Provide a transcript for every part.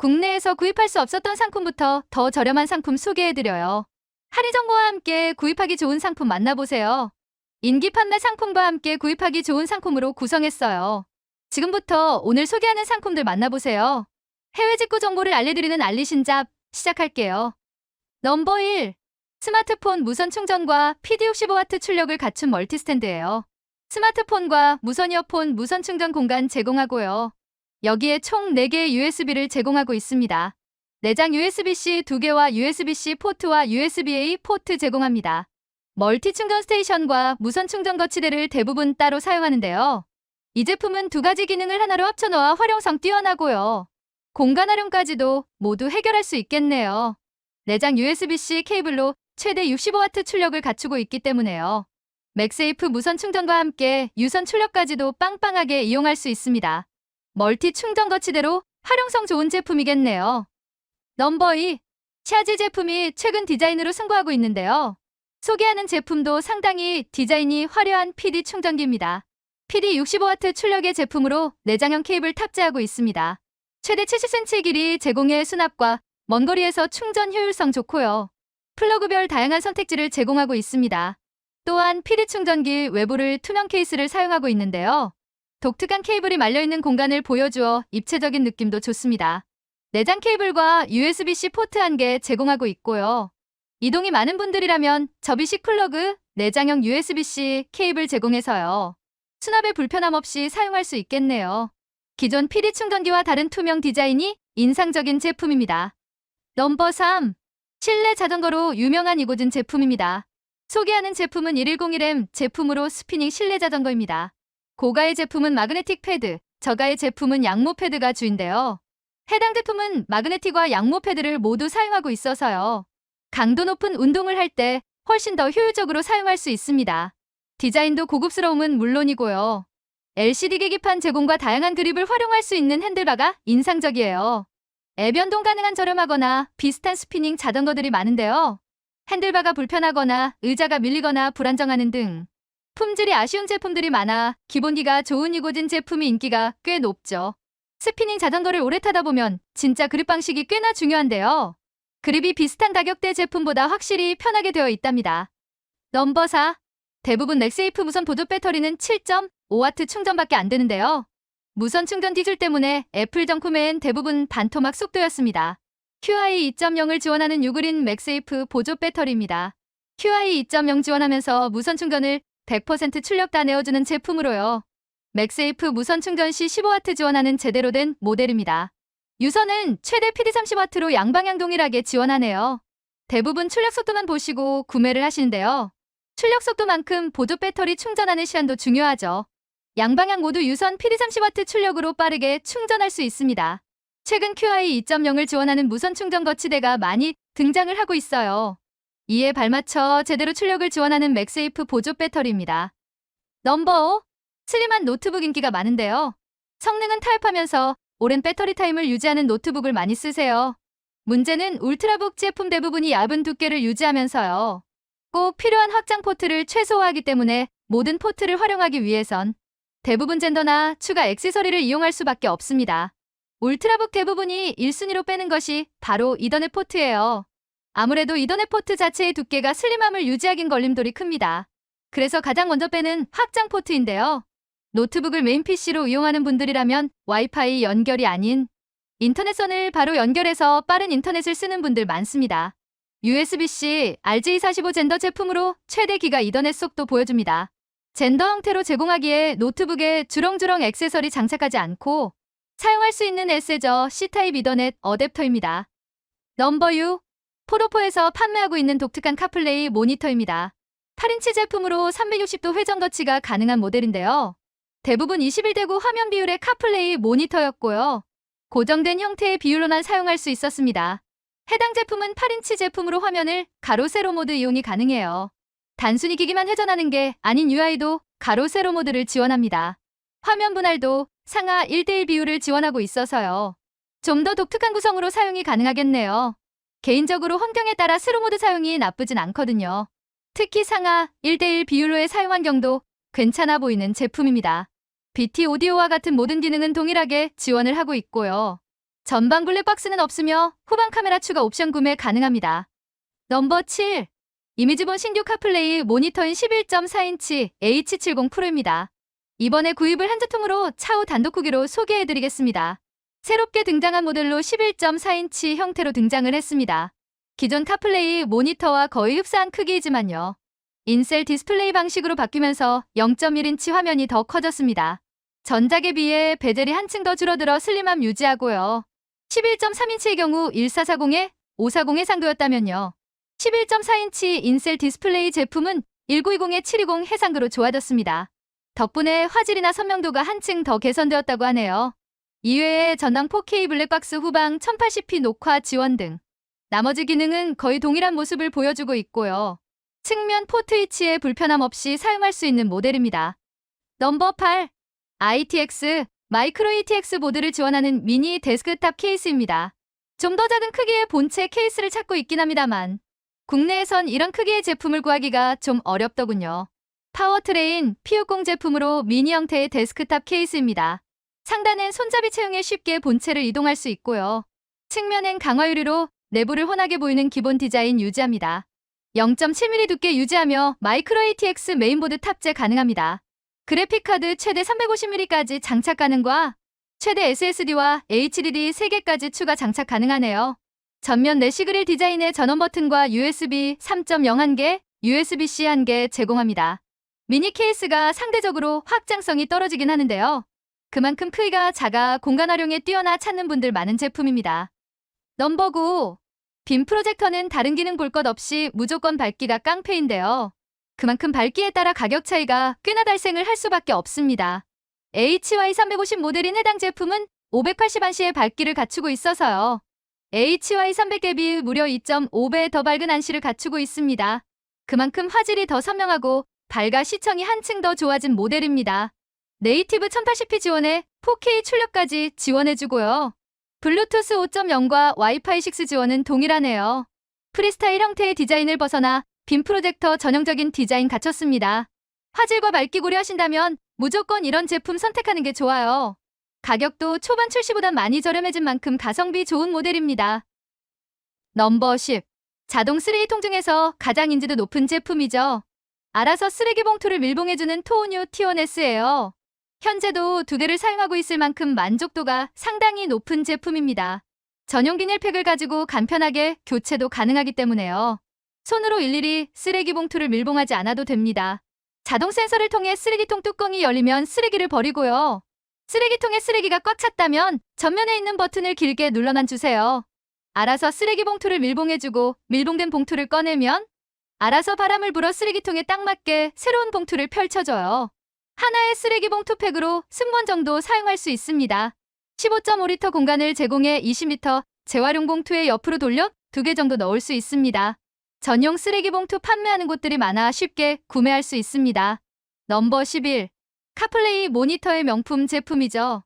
국내에서 구입할 수 없었던 상품부터 더 저렴한 상품 소개해드려요. 할인 정보와 함께 구입하기 좋은 상품 만나보세요. 인기 판매 상품과 함께 구입하기 좋은 상품으로 구성했어요. 지금부터 오늘 소개하는 상품들 만나보세요. 해외 직구 정보를 알려드리는 알리신잡 시작할게요. 넘버 1. 스마트폰 무선 충전과 PD65W 출력을 갖춘 멀티 스탠드예요. 스마트폰과 무선 이어폰 무선 충전 공간 제공하고요. 여기에 총 4개의 USB를 제공하고 있습니다. 내장 USB-C 2개와 USB-C 포트와 USB-A 포트 제공합니다. 멀티 충전 스테이션과 무선 충전 거치대를 대부분 따로 사용하는데요. 이 제품은 두 가지 기능을 하나로 합쳐놓아 활용성 뛰어나고요. 공간 활용까지도 모두 해결할 수 있겠네요. 내장 USB-C 케이블로 최대 65W 출력을 갖추고 있기 때문에요. 맥세이프 무선 충전과 함께 유선 출력까지도 빵빵하게 이용할 수 있습니다. 멀티 충전 거치대로 활용성 좋은 제품이겠네요. 넘버 2. 샤지 제품이 최근 디자인으로 승부하고 있는데요. 소개하는 제품도 상당히 디자인이 화려한 PD 충전기입니다. PD 65W 출력의 제품으로 내장형 케이블 탑재하고 있습니다. 최대 70cm 길이 제공해 수납과 먼 거리에서 충전 효율성 좋고요. 플러그별 다양한 선택지를 제공하고 있습니다. 또한 PD 충전기 외부를 투명 케이스를 사용하고 있는데요. 독특한 케이블이 말려있는 공간을 보여주어 입체적인 느낌도 좋습니다. 내장 케이블과 USB-C 포트 한 개 제공하고 있고요. 이동이 많은 분들이라면 접이식 플러그, 내장형 USB-C 케이블 제공해서요. 수납에 불편함 없이 사용할 수 있겠네요. 기존 PD 충전기와 다른 투명 디자인이 인상적인 제품입니다. 넘버 3. 실내 자전거로 유명한 이고진 제품입니다. 소개하는 제품은 1101M 제품으로 스피닝 실내 자전거입니다. 고가의 제품은 마그네틱 패드, 저가의 제품은 양모 패드가 주인데요. 해당 제품은 마그네틱과 양모 패드를 모두 사용하고 있어서요. 강도 높은 운동을 할 때 훨씬 더 효율적으로 사용할 수 있습니다. 디자인도 고급스러움은 물론이고요. LCD 계기판 제공과 다양한 그립을 활용할 수 있는 핸들바가 인상적이에요. 애변동 가능한 저렴하거나 비슷한 스피닝 자전거들이 많은데요. 핸들바가 불편하거나 의자가 밀리거나 불안정하는 등 품질이 아쉬운 제품들이 많아 기본기가 좋은 이고진 제품이 인기가 꽤 높죠. 스피닝 자전거를 오래 타다 보면 진짜 그립 방식이 꽤나 중요한데요. 그립이 비슷한 가격대 제품보다 확실히 편하게 되어 있답니다. 넘버 4. 대부분 맥세이프 무선 보조 배터리는 7.5W 충전밖에 안 되는데요. 무선 충전 기술 때문에 애플 전 구매엔 대부분 반토막 속도였습니다. QI 2.0을 지원하는 유그린 맥세이프 보조 배터리입니다. QI 2.0 지원하면서 무선 충전을 100% 출력 다 내어주는 제품으로요. 맥세이프 무선 충전 시 15W 지원하는 제대로 된 모델입니다. 유선은 최대 PD30W로 양방향 동일하게 지원하네요. 대부분 출력 속도만 보시고 구매를 하시는데요. 출력 속도만큼 보조 배터리 충전하는 시간도 중요하죠. 양방향 모두 유선 PD30W 출력으로 빠르게 충전할 수 있습니다. 최근 QI 2.0을 지원하는 무선 충전 거치대가 많이 등장을 하고 있어요. 이에 발맞춰 제대로 출력을 지원하는 맥세이프 보조 배터리입니다. 넘버 5. 슬림한 노트북 인기가 많은데요. 성능은 타협하면서 오랜 배터리 타임을 유지하는 노트북을 많이 쓰세요. 문제는 울트라북 제품 대부분이 얇은 두께를 유지하면서요. 꼭 필요한 확장 포트를 최소화하기 때문에 모든 포트를 활용하기 위해선 대부분 젠더나 추가 액세서리를 이용할 수밖에 없습니다. 울트라북 대부분이 1순위로 빼는 것이 바로 이더넷 포트예요. 아무래도 이더넷 포트 자체의 두께가 슬림함을 유지하긴 걸림돌이 큽니다. 그래서 가장 먼저 빼는 확장 포트인데요. 노트북을 메인 PC로 이용하는 분들이라면 와이파이 연결이 아닌 인터넷선을 바로 연결해서 빠른 인터넷을 쓰는 분들 많습니다. USB-C RJ45 젠더 제품으로 최대 기가 이더넷 속도 보여줍니다. 젠더 형태로 제공하기에 노트북에 주렁주렁 액세서리 장착하지 않고 사용할 수 있는 에세저 C타입 이더넷 어댑터입니다. 넘버 6. 포로포에서 판매하고 있는 독특한 카플레이 모니터입니다. 8인치 제품으로 360도 회전 거치가 가능한 모델인데요. 대부분 21대9 화면 비율의 카플레이 모니터였고요. 고정된 형태의 비율로만 사용할 수 있었습니다. 해당 제품은 8인치 제품으로 화면을 가로 세로 모드 이용이 가능해요. 단순히 기기만 회전하는 게 아닌 UI도 가로 세로 모드를 지원합니다. 화면 분할도 상하 1대1 비율을 지원하고 있어서요. 좀 더 독특한 구성으로 사용이 가능하겠네요. 개인적으로 환경에 따라 세로 모드 사용이 나쁘진 않거든요. 특히 상하 1대1 비율로의 사용 환경도 괜찮아 보이는 제품입니다. BT 오디오와 같은 모든 기능은 동일하게 지원을 하고 있고요. 전방 블랙박스는 없으며 후방 카메라 추가 옵션 구매 가능합니다. 넘버 7. 이미지본 신규 카플레이 모니터인 11.4인치 H70 프로입니다. 이번에 구입을 한 제품으로 차후 단독 후기로 소개해드리겠습니다. 새롭게 등장한 모델로 11.4인치 형태로 등장을 했습니다. 기존 카플레이 모니터와 거의 흡사한 크기이지만요. 인셀 디스플레이 방식으로 바뀌면서 0.1인치 화면이 더 커졌습니다. 전작에 비해 베젤이 한층 더 줄어들어 슬림함 유지하고요. 11.3인치의 경우 1440에 540 해상도였다면요. 11.4인치 인셀 디스플레이 제품은 1920에 720 해상도로 좋아졌습니다. 덕분에 화질이나 선명도가 한층 더 개선되었다고 하네요. 이외에 전당 4K 블랙박스 후방 1080p 녹화 지원 등 나머지 기능은 거의 동일한 모습을 보여주고 있고요. 측면 포트 위치에 불편함 없이 사용할 수 있는 모델입니다. 넘버 8. ITX 마이크로 ETX 보드를 지원하는 미니 데스크탑 케이스입니다. 좀 더 작은 크기의 본체 케이스를 찾고 있긴 합니다만 국내에선 이런 크기의 제품을 구하기가 좀 어렵더군요. 파워트레인 P60 제품으로 미니 형태의 데스크탑 케이스입니다. 상단엔 손잡이 채용에 쉽게 본체를 이동할 수 있고요. 측면엔 강화 유리로 내부를 혼하게 보이는 기본 디자인 유지합니다. 0.7mm 두께 유지하며 마이크로 ATX 메인보드 탑재 가능합니다. 그래픽카드 최대 350mm까지 장착 가능과 최대 SSD와 HDD 3개까지 추가 장착 가능하네요. 전면 내시 그릴 디자인의 전원 버튼과 USB 3.0 1개, USB-C 1개 제공합니다. 미니 케이스가 상대적으로 확장성이 떨어지긴 하는데요. 그만큼 크기가 작아 공간 활용에 뛰어나 찾는 분들 많은 제품입니다. 넘버 9. 빔 프로젝터는 다른 기능 볼 것 없이 무조건 밝기가 깡패인데요. 그만큼 밝기에 따라 가격 차이가 꽤나 발생을 할 수밖에 없습니다. HY350 모델인 해당 제품은 580안시의 밝기를 갖추고 있어서요. HY300에 비해 무려 2.5배 더 밝은 안시를 갖추고 있습니다. 그만큼 화질이 더 선명하고 밝아 시청이 한층 더 좋아진 모델입니다. 네이티브 1080p 지원에 4K 출력까지 지원해주고요. 블루투스 5.0과 와이파이 6 지원은 동일하네요. 프리스타일 형태의 디자인을 벗어나 빔 프로젝터 전형적인 디자인 갖췄습니다. 화질과 밝기 고려하신다면 무조건 이런 제품 선택하는 게 좋아요. 가격도 초반 출시보다 많이 저렴해진 만큼 가성비 좋은 모델입니다. 넘버 10. 자동 쓰레기통 중에서 가장 인지도 높은 제품이죠. 알아서 쓰레기 봉투를 밀봉해주는 토우뉴 T1S예요. 현재도 두 대를 사용하고 있을 만큼 만족도가 상당히 높은 제품입니다. 전용 비닐팩을 가지고 간편하게 교체도 가능하기 때문에요. 손으로 일일이 쓰레기 봉투를 밀봉하지 않아도 됩니다. 자동 센서를 통해 쓰레기통 뚜껑이 열리면 쓰레기를 버리고요. 쓰레기통에 쓰레기가 꽉 찼다면 전면에 있는 버튼을 길게 눌러만 주세요. 알아서 쓰레기 봉투를 밀봉해주고 밀봉된 봉투를 꺼내면 알아서 바람을 불어 쓰레기통에 딱 맞게 새로운 봉투를 펼쳐줘요. 하나의 쓰레기 봉 투팩으로 10번 정도 사용할 수 있습니다. 15.5리터 공간을 제공해 20m 재활용 봉투에 옆으로 돌려 2개 정도 넣을 수 있습니다. 전용 쓰레기 봉투 판매하는 곳들이 많아 쉽게 구매할 수 있습니다. 넘버 11. 카플레이 모니터의 명품 제품이죠.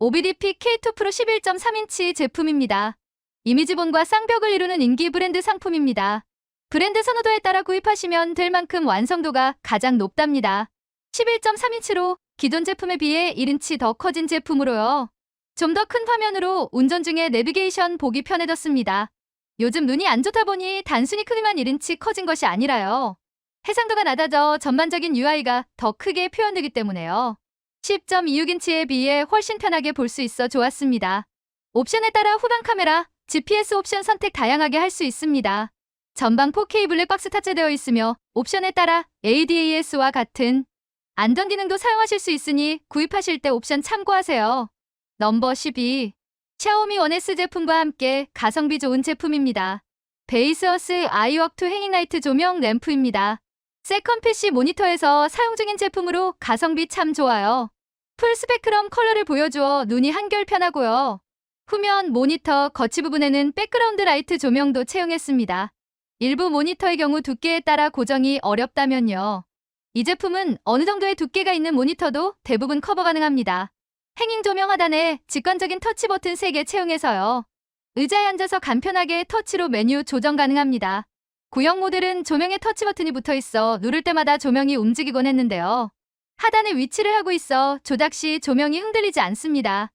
OBDP K2 프로 11.3인치 제품입니다. 이미지본과 쌍벽을 이루는 인기 브랜드 상품입니다. 브랜드 선호도에 따라 구입하시면 될 만큼 완성도가 가장 높답니다. 11.3인치로 기존 제품에 비해 1인치 더 커진 제품으로요. 좀 더 큰 화면으로 운전 중에 내비게이션 보기 편해졌습니다. 요즘 눈이 안 좋다 보니 단순히 크기만 1인치 커진 것이 아니라요. 해상도가 낮아져 전반적인 UI가 더 크게 표현되기 때문에요. 10.26인치에 비해 훨씬 편하게 볼 수 있어 좋았습니다. 옵션에 따라 후방 카메라, GPS 옵션 선택 다양하게 할 수 있습니다. 전방 4K 블랙박스 탑재되어 있으며 옵션에 따라 ADAS와 같은 안전 기능도 사용하실 수 있으니 구입하실 때 옵션 참고하세요. 넘버 12. 샤오미 1S 제품과 함께 가성비 좋은 제품입니다. 베이스어스 아이웍2 행잉라이트 조명 램프입니다. 세컨 PC 모니터에서 사용 중인 제품으로 가성비 참 좋아요. 풀 스펙트럼 컬러를 보여주어 눈이 한결 편하고요. 후면 모니터 거치 부분에는 백그라운드 라이트 조명도 채용했습니다. 일부 모니터의 경우 두께에 따라 고정이 어렵다면요. 이 제품은 어느 정도의 두께가 있는 모니터도 대부분 커버 가능합니다. 행잉 조명 하단에 직관적인 터치 버튼 3개 채용해서요. 의자에 앉아서 간편하게 터치로 메뉴 조정 가능합니다. 구형 모델은 조명에 터치 버튼이 붙어 있어 누를 때마다 조명이 움직이곤 했는데요. 하단에 위치를 하고 있어 조작 시 조명이 흔들리지 않습니다.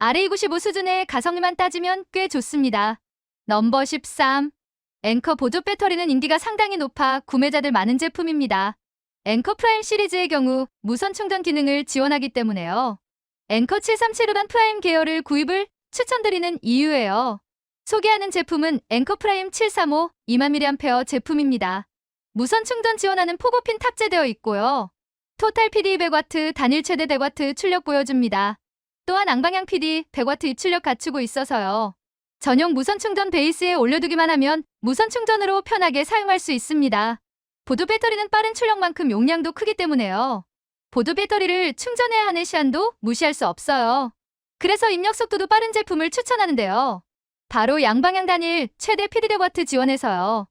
RA95 수준의 가성비만 따지면 꽤 좋습니다. 넘버 13. 앵커 보조 배터리는 인기가 상당히 높아 구매자들 많은 제품입니다. 앵커 프라임 시리즈의 경우 무선 충전 기능을 지원하기 때문에요. 앵커 7375단 프라임 계열을 구입을 추천드리는 이유예요. 소개하는 제품은 앵커 프라임 735 2만 mAh 제품입니다. 무선 충전 지원하는 포고핀 탑재되어 있고요. 토탈 PD 100W 단일 최대 100W 출력 보여줍니다. 또한 앙방향 PD 100W 입출력 갖추고 있어서요. 전용 무선 충전 베이스에 올려두기만 하면 무선 충전으로 편하게 사용할 수 있습니다. 보조 배터리는 빠른 출력만큼 용량도 크기 때문에요. 보조 배터리를 충전해야 하는 시간도 무시할 수 없어요. 그래서 입력 속도도 빠른 제품을 추천하는데요. 바로 양방향 단일 최대 100W 지원해서요.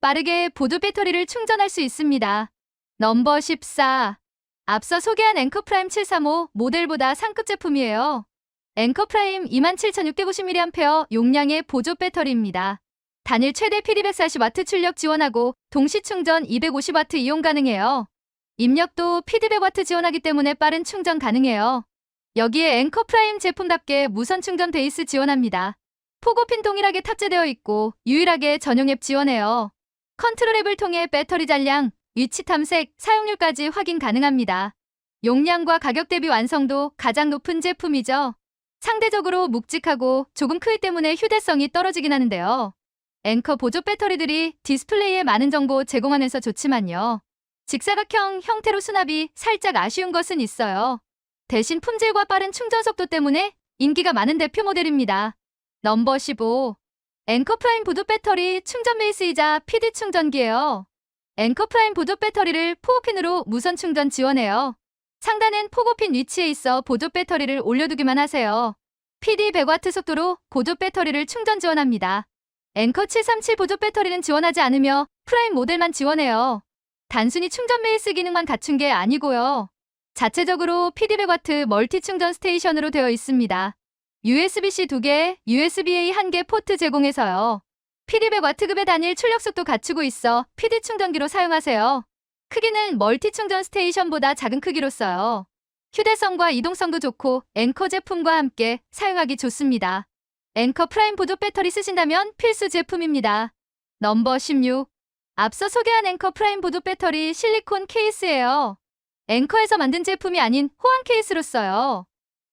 빠르게 보조 배터리를 충전할 수 있습니다. 넘버 14. 앞서 소개한 앵커 프라임 735 모델보다 상급 제품이에요. 앵커 프라임 27,650mAh 용량의 보조 배터리입니다. 단일 최대 PD 140W 출력 지원하고 동시 충전 250W 이용 가능해요. 입력도 PD 100W 지원하기 때문에 빠른 충전 가능해요. 여기에 앵커 프라임 제품답게 무선 충전 베이스 지원합니다. 포고핀 동일하게 탑재되어 있고 유일하게 전용 앱 지원해요. 컨트롤 앱을 통해 배터리 잔량, 위치 탐색, 사용률까지 확인 가능합니다. 용량과 가격 대비 완성도 가장 높은 제품이죠. 상대적으로 묵직하고 조금 크기 때문에 휴대성이 떨어지긴 하는데요. 앵커 보조 배터리들이 디스플레이에 많은 정보 제공하면서 좋지만요. 직사각형 형태로 수납이 살짝 아쉬운 것은 있어요. 대신 품질과 빠른 충전 속도 때문에 인기가 많은 대표 모델입니다. 넘버 15. 앵커 프라임 보조 배터리 충전 베이스이자 PD 충전기예요. 앵커 프라임 보조 배터리를 포고핀으로 무선 충전 지원해요. 상단엔 포고핀 위치에 있어 보조 배터리를 올려두기만 하세요. PD 100W 속도로 보조 배터리를 충전 지원합니다. 앵커 737 보조 배터리는 지원하지 않으며 프라임 모델만 지원해요. 단순히 충전 베이스 기능만 갖춘 게 아니고요. 자체적으로 100W 멀티 충전 스테이션으로 되어 있습니다. USB-C 2개, USB-A 1개 포트 제공해서요. 100W급의 단일 출력 속도 갖추고 있어 PD 충전기로 사용하세요. 크기는 멀티 충전 스테이션보다 작은 크기로 써요. 휴대성과 이동성도 좋고 앵커 제품과 함께 사용하기 좋습니다. 앵커 프라임 보조 배터리 쓰신다면 필수 제품입니다. 넘버 16. 앞서 소개한 앵커 프라임 보조 배터리 실리콘 케이스예요. 앵커에서 만든 제품이 아닌 호환 케이스로 써요.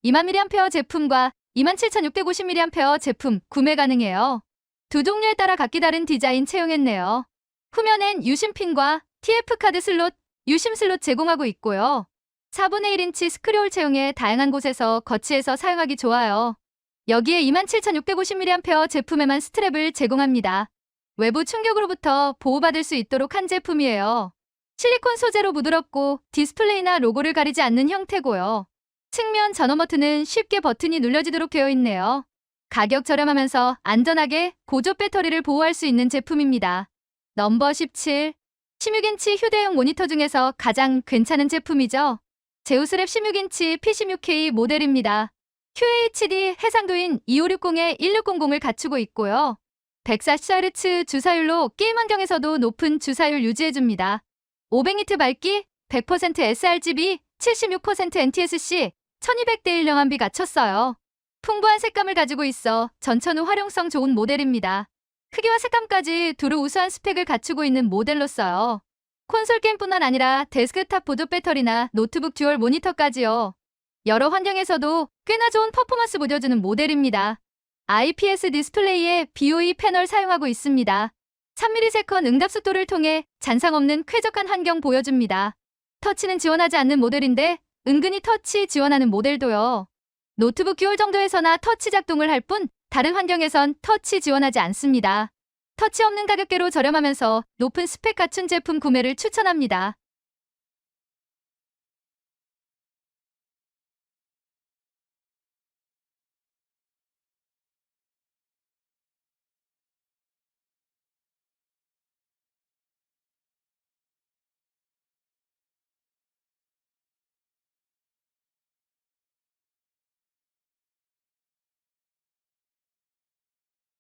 2만 mAh 제품과 27,650mAh 제품 구매 가능해요. 두 종류에 따라 각기 다른 디자인 채용했네요. 후면엔 유심핀과 TF카드 슬롯, 유심 슬롯 제공하고 있고요. 4분의 1인치 스크롤 채용에 다양한 곳에서 거치해서 사용하기 좋아요. 여기에 27,650mAh 제품에만 스트랩을 제공합니다. 외부 충격으로부터 보호받을 수 있도록 한 제품이에요. 실리콘 소재로 부드럽고 디스플레이나 로고를 가리지 않는 형태고요. 측면 전원 버튼은 쉽게 버튼이 눌려지도록 되어 있네요. 가격 저렴하면서 안전하게 고조 배터리를 보호할 수 있는 제품입니다. 넘버 17. 16인치 휴대용 모니터 중에서 가장 괜찮은 제품이죠. 제우스랩 16인치 P16K 모델입니다. QHD 해상도인 2560에 1600을 갖추고 있고요. 140Hz 주사율로 게임 환경에서도 높은 주사율 유지해줍니다. 500니트 밝기, 100% sRGB, 76% NTSC, 1200대 1 영암비 갖췄어요. 풍부한 색감을 가지고 있어 전천 후 활용성 좋은 모델입니다. 크기와 색감까지 두루 우수한 스펙을 갖추고 있는 모델로서요. 콘솔 게임뿐만 아니라 데스크탑 보조 배터리나 노트북 듀얼 모니터까지요. 여러 환경에서도 꽤나 좋은 퍼포먼스 보여주는 모델입니다. IPS 디스플레이에 BOE 패널 사용하고 있습니다. 3ms 응답 속도를 통해 잔상 없는 쾌적한 환경 보여줍니다. 터치는 지원하지 않는 모델인데 은근히 터치 지원하는 모델도요. 노트북 듀얼 정도에서나 터치 작동을 할 뿐 다른 환경에선 터치 지원하지 않습니다. 터치 없는 가격대로 저렴하면서 높은 스펙 갖춘 제품 구매를 추천합니다.